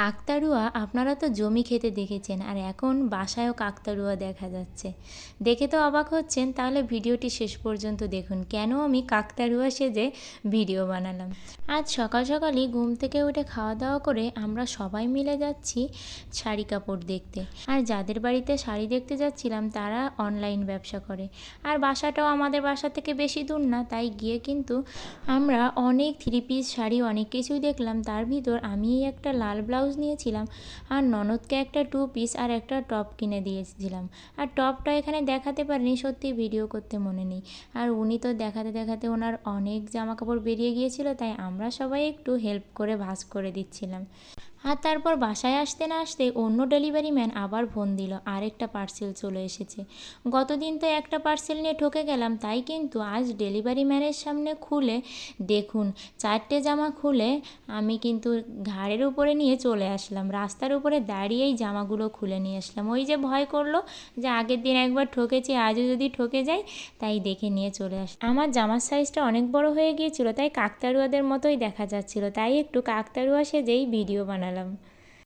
কাকতাড়ুয়া আপনারা তো জমি খেতে দেখেছেন, আর এখন বাসায়ও কাকতাড়ুয়া দেখা যাচ্ছে। দেখে তো অবাক হচ্ছেন, তাহলে ভিডিওটি শেষ পর্যন্ত দেখুন, কেন আমি কাকতাড়ুয়া সেজে ভিডিও বানালাম? আজ সকাল সকালই ঘুম থেকে উঠে খাওয়া দাওয়া করে আমরা সবাই মিলে যাচ্ছি শাড়ি কাপড় দেখতে। আর যাদের বাড়িতে শাড়ি দেখতে যাচ্ছিলাম, তারা অনলাইন ব্যবসা করে। আর বাসাটাও আমাদের বাসা থেকে বেশি দূর না, তাই গিয়ে কিন্তু আমরা অনেক থ্রি পিস শাড়ি অনেক কিছুই দেখলাম। তার ভিতর আমি একটা লাল ব্লাউজ নিয়েছিলাম। আর ননদকে একটা টু পিস আর একটা টপ কিনে দিয়েছিলাম। আর টপটা এখানে দেখাতে পারিনি, সত্যি ভিডিও করতে মনে নেই। আর উনি তো দেখাতে দেখাতে ওনার অনেক জামা কাপড় বেরিয়ে গিয়েছিল, তাই আমরা সবাই একটু হেল্প করে ভাস করে দিচ্ছিলাম। আর তারপর বাসায় আসতে না আসতে অন্য ডেলিভারি ম্যান আবার ফোন দিল, আরেকটা পার্সেল চলে এসেছে। গতদিন তো একটা পার্সেল নিয়ে ঠকে গেলাম, তাই কিন্তু আজ ডেলিভারি ম্যানের সামনে খুলে দেখুন, চারটে জামা খুলে আমি কিন্তু ঘাড়ের উপরে নিয়ে চলে আসলাম, রাস্তার উপরে দাঁড়িয়েই জামাগুলো খুলে নিয়ে আসলাম। ওই যে ভয় করল যে আগের দিন একবার ঠকেছি, আজও যদি ঠকে যাই, তাই দেখে নিয়ে চলে আস। আমার জামার সাইজটা অনেক বড় হয়ে গিয়েছিল, তাই কাকতাড়ুয়াদের মতোই দেখা যাচ্ছিল, তাই একটু কাকতাড়ুয়া সেজেই ভিডিও বানালাম। semalam